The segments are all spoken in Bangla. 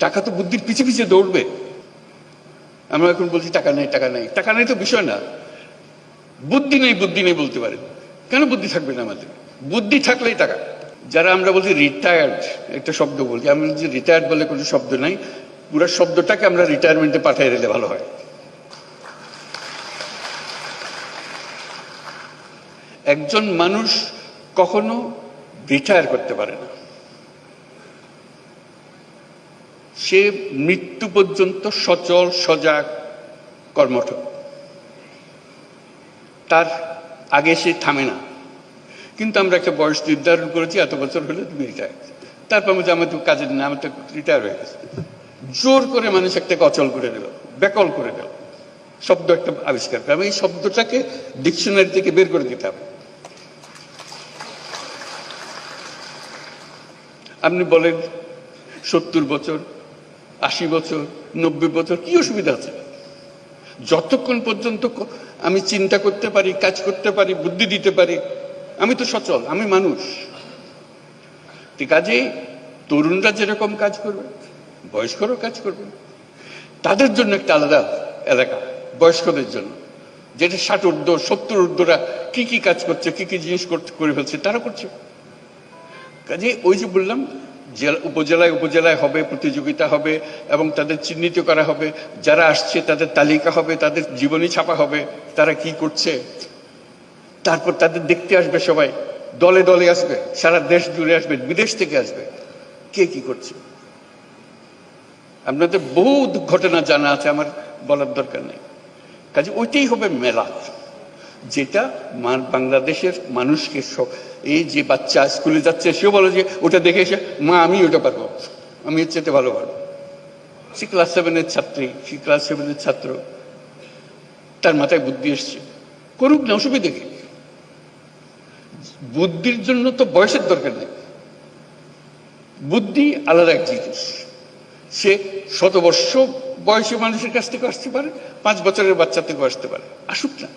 টাকা তো বুদ্ধির পিছে পিছে দৌড়বে। আমরা এখন বলছি, টাকা নেই টাকা নেই। টাকা নেই তো বিষয় না। বুদ্ধি নেই বুদ্ধি নেই বলতে পারেন। কেন বুদ্ধি থাকবে না আমাদের? বুদ্ধি থাকলেই টাকা। যারা আমরা বলছি রিটায়ার্ড একটা শব্দ বলছি আমি বলছি রিটায়ার্ড বলে কোনো শব্দ নাই। পুরো শব্দটাকে আমরা রিটায়ারমেন্টে পাঠিয়ে দিলে ভালো হয়। একজন মানুষ কখনো রিটায়ার করতে পারে না। সে মৃত্যু পর্যন্ত সচল, সজাগ, কর্মঠ। তার আগে সে থামে না। কিন্তু আমরা একটা বয়স নির্ধারণ করেছি, এত বছর হলে তুমি রিটায়ার তারপর বলছি আমার তো কাজের না আমার তো রিটায়ার হয়ে গেছে। জোর করে মানুষ একটাকে অচল করে দিল বেকল করে দিল। শব্দ একটা আবিষ্কার করে। আমি এই শব্দটাকে ডিকশনারি থেকে বের করে দিতে হবে আপনি বলেন, সত্তর বছর আশি বছর, নব্বই বছর, কি অসুবিধা আছে? যতক্ষণ পর্যন্ত আমি চিন্তা করতে পারি, কাজ করতে পারি, বুদ্ধি দিতে পারি, আমি তো সচল, আমি মানুষ। কাজেই তরুণরা যেরকম কাজ করবে, বয়স্করাও কাজ করবে। তাদের জন্য একটা আলাদা এলাকা, বয়স্কদের জন্য। যেটা ষাট ঊর্ধ্ব, সত্তর ঊর্ধ্বরা কি কি কাজ করছে, কি কি জিনিস করতে করে ফেলছে, তারা করছে। কাজে ওই যে বললাম উপজেলায় উপজেলায় হবে, প্রতিযোগিতা হবে, এবং তাদের চিহ্নিত করা হবে, যারা আসছে তাদের তালিকা হবে, তাদের জীবনী ছাপা হবে, তারা কি করছে? তারপর তাদের দেখতে আসবে সবাই, দলে দলে আসবে, সারা দেশ জুড়ে আসবে, বিদেশ থেকে আসবে, কে কি করছে? আপনাদের বহু ঘটনা জানা আছে, আমার বলার দরকার নেই। কাজে ওইটাই হবে মেলা যেটা বাংলাদেশের মানুষকে এই যে বাচ্চা স্কুলে যাচ্ছে, সেও বলে যে, ওটা দেখে এসে, মা, আমি ওটা পারব। আমি এর চেয়ে ভালো পারব। সে ক্লাস সেভেনের ছাত্রী, সে ক্লাস সেভেনের ছাত্র, তার মাথায় বুদ্ধি এসছে। করুক না অসুবিধে কি বুদ্ধির জন্য তো বয়সের দরকার নেই। বুদ্ধি আলাদা এক জিনিস। সে শতবর্ষ বয়সী মানুষের কাছ থেকে আসতে পারে, পাঁচ বছরের বাচ্চা থেকে আসতে পারে। আসুক না।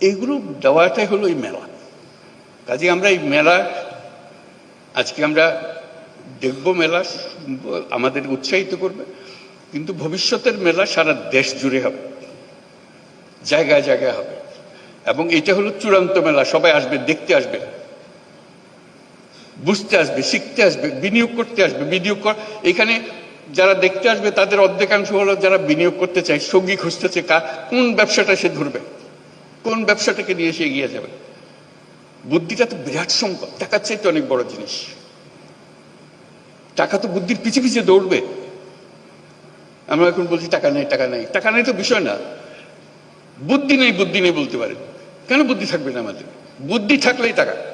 এগুলো দেওয়াটাই হলো এই মেলা। কাজে আমরা এই মেলা, আজকে আমরা দেখব মেলা আমাদের উৎসাহিত করবে। কিন্তু ভবিষ্যতের মেলা সারা দেশ জুড়ে হবে। জায়গায় জায়গায় হবে। এবং এটা হলো চূড়ান্ত মেলা, সবাই আসবে, দেখতে আসবে। বুঝতে আসবে, শিখতে আসবে, বিনিয়োগ করতে আসবে, বিনিয়োগ কর, এখানে যারা দেখতে আসবে, তাদের অর্ধেকাংশ হলো যারা বিনিয়োগ করতে চায়, সঙ্গী খুঁজতেছে কা, কোন ব্যবসাটা সে ধরবে। কোন ব্যবসাটাকে নিয়ে সে এগিয়ে যাবে? বুদ্ধিটা তো বিরাট সম্পদ টাকার চাইতে অনেক বড় জিনিস। টাকা তো বুদ্ধির পিছিয়ে পিছিয়ে দৌড়বে। আমরা এখন বলছি, টাকা নেই টাকা নেই। টাকা নেই তো বিষয় না। বুদ্ধি নেই বুদ্ধি নেই বলতে পারেন। কেন বুদ্ধি থাকবে না আমাদের? বুদ্ধি থাকলেই টাকা।